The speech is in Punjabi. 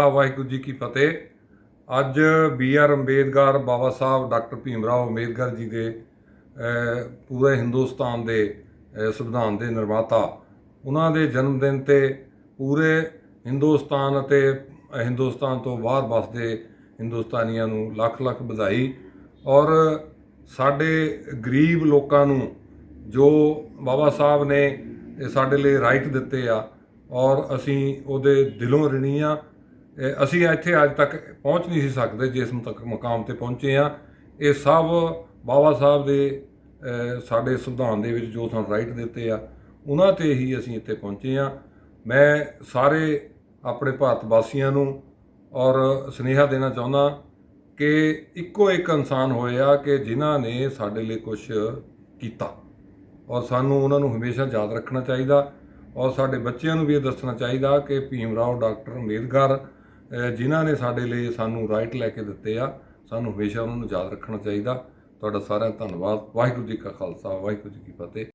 ਖਾਲਸਾ ਵਾਹਿਗੁਰੂ ਜੀ ਕੀ ਫਤਿਹ। ਅੱਜ B R Ambedkar Baba Sahib doctor Bhim Rao Ambedkar ji ਦੇ ਪੂਰੇ ਹਿੰਦੁਸਤਾਨ ਦੇ ਸੰਵਿਧਾਨ ਦੇ ਨਿਰਮਾਤਾ। ਉਹਨਾਂ ਦੇ ਜਨਮ ਦਿਨ ਤੇ ਪੂਰੇ ਹਿੰਦੁਸਤਾਨ ਅਤੇ ਹਿੰਦੁਸਤਾਨ ਤੋਂ ਬਾਹਰ ਵਸਦੇ ਹਿੰਦੁਸਤਾਨੀਆਂ ਨੂੰ ਲੱਖ ਲੱਖ ਵਧਾਈ ਔਰ ਸਾਡੇ ਗਰੀਬ ਲੋਕਾਂ ਨੂੰ ਜੋ ਬਾਬਾ ਸਾਹਿਬ ਨੇ ਸਾਡੇ ਲਈ ਰਾਈਟ ਦਿੱਤੇ ਆ ਔਰ ਅਸੀਂ ਉਹਦੇ ਦਿਲੋਂ ਰਿਣੀ ਆ। ਅਸੀਂ ਇੱਥੇ ਅੱਜ ਤੱਕ ਪਹੁੰਚ ਨਹੀਂ ਸੀ ਸਕਦੇ, ਜਿਸ ਤੱਕ ਮਕਾਮ ਤੇ ਪਹੁੰਚੇ ਆ ਇਹ ਸਭ ਬਾਬਾ ਸਾਹਿਬ ਦੇ ਸਾਡੇ ਸੰਵਿਧਾਨ ਦੇ ਵਿੱਚ ਜੋ ਸਾਨੂੰ ਰਾਈਟ ਦਿੱਤੇ ਆ, ਉਹਨਾਂ ਤੇ ਹੀ ਅਸੀਂ ਇੱਥੇ ਪਹੁੰਚੇ ਆ ਮੈਂ ਸਾਰੇ ਆਪਣੇ ਭਾਰਤ ਵਾਸੀਆਂ ਨੂੰ ਔਰ ਸੁਨੇਹਾ ਦੇਣਾ ਚਾਹੁੰਦਾ ਕਿ ਇੱਕੋ ਇੱਕ ਇਨਸਾਨ ਹੋਇਆ ਕਿ ਜਿਨ੍ਹਾਂ ਨੇ ਸਾਡੇ ਲਈ ਕੁਝ ਕੀਤਾ। ਔਰ ਸਾਨੂੰ ਉਹਨਾਂ ਨੂੰ ਹਮੇਸ਼ਾ ਯਾਦ ਰੱਖਣਾ ਚਾਹੀਦਾ। ਔਰ ਸਾਡੇ ਬੱਚਿਆਂ ਨੂੰ ਵੀ ਇਹ ਦੱਸਣਾ ਚਾਹੀਦਾ ਕਿ ਭੀਮ ਰਾਓ ਡਾਕਟਰ ਅੰਬੇਦਕਰ ਜਿਨ੍ਹਾਂ ਨੇ ਸਾਡੇ ਲਈ ਸਾਨੂੰ ਰਾਈਟ ਲੈ ਕੇ ਦਿੱਤੇ ਆ, ਸਾਨੂੰ ਹਮੇਸ਼ਾ ਉਹਨਾਂ ਨੂੰ ਯਾਦ ਰੱਖਣਾ ਚਾਹੀਦਾ। ਤੁਹਾਡਾ ਸਾਰਿਆਂ ਦਾ ਧੰਨਵਾਦ। ਵਾਹਿਗੁਰੂ ਜੀ ਕਾ ਖਾਲਸਾ, ਵਾਹਿਗੁਰੂ ਜੀ ਕੀ ਫਤਿਹ।